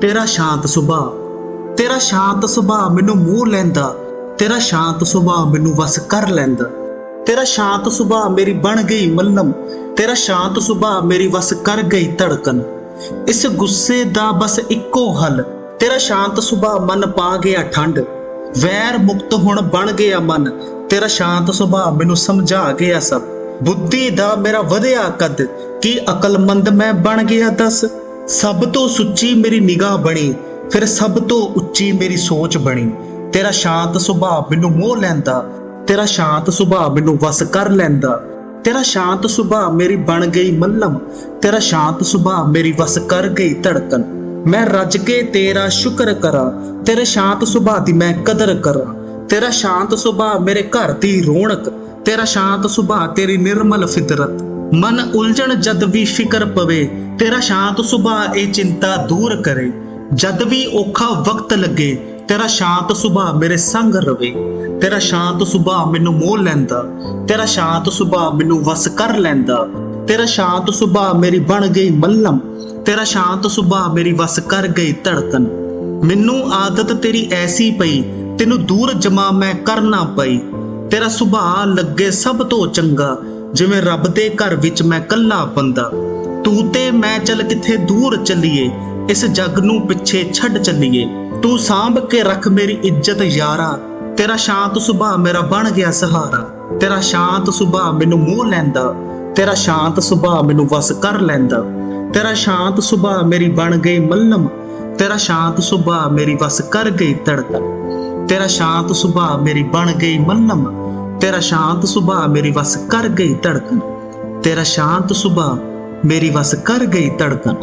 ਤੇਰਾ ਸ਼ਾਂਤ ਸੁਭਾਅ, ਤੇਰਾ ਸ਼ਾਂਤ ਸੁਭਾਅ ਮੈਨੂੰ ਮੋਹ ਲੈਂਦਾ, ਤੇਰਾ ਸ਼ਾਂਤ ਸੁਭਾਅ ਮੈਨੂੰ ਵਸ ਕਰ ਲੈਂਦਾ। ਤੇਰਾ ਸ਼ਾਂਤ ਸੁਭਾਅ ਮੇਰੀ ਬਣ ਗਈ ਮੱਲਮ, ਤੇਰਾ ਸ਼ਾਂਤ ਸੁਭਾਅ ਮੇਰੀ ਵਸ ਕਰ ਗਈ ਧੜਕਨ। ਇਸ ਗੁੱਸੇ ਦਾ ਬਸ ਇੱਕੋ ਹੱਲ, ਤੇਰਾ ਸ਼ਾਂਤ ਸੁਭਾਅ ਮਨ ਪਾ ਗਿਆ ਠੰਡ। ਵੈਰ ਮੁਕਤ ਹੁਣ ਬਣ ਗਿਆ ਮਨ, ਤੇਰਾ ਸ਼ਾਂਤ ਸੁਭਾਅ ਮੈਨੂੰ ਸਮਝਾ ਗਿਆ ਸਭ। ਬੁੱਧੀ ਦਾ ਮੇਰਾ ਵਧਿਆ ਕੱਦ, ਕੀ ਅਕਲਮੰਦ ਮੈਂ ਬਣ ਗਿਆ ਦੱਸ। ਸਭ ਤੋਂ ਸੁੱਚੀ ਮੇਰੀ ਨਿਗਾਹ ਬਣੀ, ਫਿਰ ਸਭ ਤੋਂ ਉੱਚੀ ਮੇਰੀ ਸੋਚ ਬਣੀ। ਤੇਰਾ ਸ਼ਾਂਤ ਸੁਭਾਅ ਮੈਨੂੰ ਮੋਹ ਲੈਂਦਾ, ਤੇਰਾ ਸ਼ਾਂਤ ਸੁਭਾਅ ਮੈਨੂੰ ਵਸ ਕਰ ਲੈਂਦਾ। ਤੇਰਾ ਸ਼ਾਂਤ ਸੁਭਾਅ ਮੇਰੀ ਬਣ ਗਈ ਮੱਲਮ, ਤੇਰਾ ਸ਼ਾਂਤ ਸੁਭਾਅ ਮੇਰੀ ਵਸ ਕਰ ਗਈ ਧੜਕਨ। ਮੈਂ ਰੱਜ ਕੇ ਤੇਰਾ ਸ਼ੁਕਰ ਕਰਾਂ, ਤੇਰੇ ਸ਼ਾਂਤ ਸੁਭਾਅ ਦੀ ਮੈਂ ਕਦਰ ਕਰਾਂ। ਤੇਰਾ ਸ਼ਾਂਤ ਸੁਭਾਅ ਮੇਰੇ ਘਰ ਦੀ ਰੌਣਕ, ਤੇਰਾ ਸ਼ਾਂਤ ਸੁਭਾਅ ਤੇਰੀ ਨਿਰਮਲ ਫਿਤਰਤ। ਮਨ ਉਲਝਣ ਜਦ ਵੀ ਫਿਕਰ ਪਵੇ, ਤੇਰਾ ਸ਼ਾਂਤ ਸੁਭਾਅ ਇਹ ਚਿੰਤਾ ਦੂਰ ਕਰੇ। ਜਦ ਵੀ ਔਖਾ ਵਕਤ ਲੱਗੇ, ਤੇਰਾ ਸ਼ਾਂਤ ਸੁਭਾਅ ਮੇਰੇ ਸੰਗ ਰਵੇ। ਤੇਰਾ ਸ਼ਾਂਤ ਸੁਭਾਅ ਮੈਨੂੰ ਮੋਹ ਲੈਂਦਾ। ਤੇਰਾ ਸ਼ਾਂਤ ਸੁਭਾਅ ਮੈਨੂੰ ਵਸ ਕਰ ਲੈਂਦਾ। ਤੇਰਾ ਸ਼ਾਂਤ ਸੁਭਾਅ ਮੇਰੀ ਬਣ ਗਈ ਮੱਲਮ। ਤੇਰਾ ਸ਼ਾਂਤ ਸੁਭਾਅ ਮੇਰੀ ਵਸ ਕਰ ਗਈ ਧੜਕਨ। ਮੈਨੂੰ ਆਦਤ ਤੇਰੀ ਐਸੀ ਪਈ, ਤੈਨੂੰ ਦੂਰ ਜਮਾ ਮੈਂ ਕਰਨਾ ਪਈ। ਤੇਰਾ ਸੁਭਾਅ ਲੱਗੇ ਸਭ ਤੋਂ ਚੰਗਾ। ਜਿਵੇਂ ਰੱਬ ਦੇ ਘਰ ਵਿੱਚ ਮੈਂ ਕੱਲਾ ਬੰਦਾ, ਤੂੰ ਤੇ ਮੈਂ ਚੱਲ ਕਿੱਥੇ ਦੂਰ ਚੱਲੀਏ, ਇਸ ਜੱਗ ਨੂੰ ਪਿੱਛੇ ਛੱਡ ਚੱਲੀਏ। ਤੂੰ ਸਾਂਭ ਕੇ ਰੱਖ ਮੇਰੀ ਇੱਜ਼ਤ ਯਾਰਾ, ਤੇਰਾ ਸ਼ਾਂਤ ਸੁਭਾਅ ਮੇਰਾ ਬਣ ਗਿਆ ਸਹਾਰਾ। ਤੇਰਾ ਸ਼ਾਂਤ ਸੁਭਾਅ ਮੈਨੂੰ ਮੋਹ ਲੈਂਦਾ, ਤੇਰਾ ਸ਼ਾਂਤ ਸੁਭਾਅ ਮੈਨੂੰ ਵਸ ਕਰ ਲੈਂਦਾ। ਤੇਰਾ ਸ਼ਾਂਤ ਸੁਭਾਅ ਮੇਰੀ ਬਣ ਗਈ ਮੱਲਮ, ਤੇਰਾ ਸ਼ਾਂਤ ਸੁਭਾਅ ਮੇਰੀ ਵਸ ਕਰ ਗਈ ਧੜਕਨ ਤੇਰਾ ਸ਼ਾਂਤ ਸੁਭਾਅ ਮੇਰੀ ਬਣ ਗਈ ਮੱਲਮ ਤੇਰਾ ਸ਼ਾਂਤ ਸੁਭਾਅ ਮੇਰੀ ਵਸ ਕਰ ਗਈ ਧੜਕਨ ਤੇਰਾ ਸ਼ਾਂਤ ਸੁਭਾਅ ਮੇਰੀ ਵਸ ਕਰ ਗਈ ਧੜਕਨ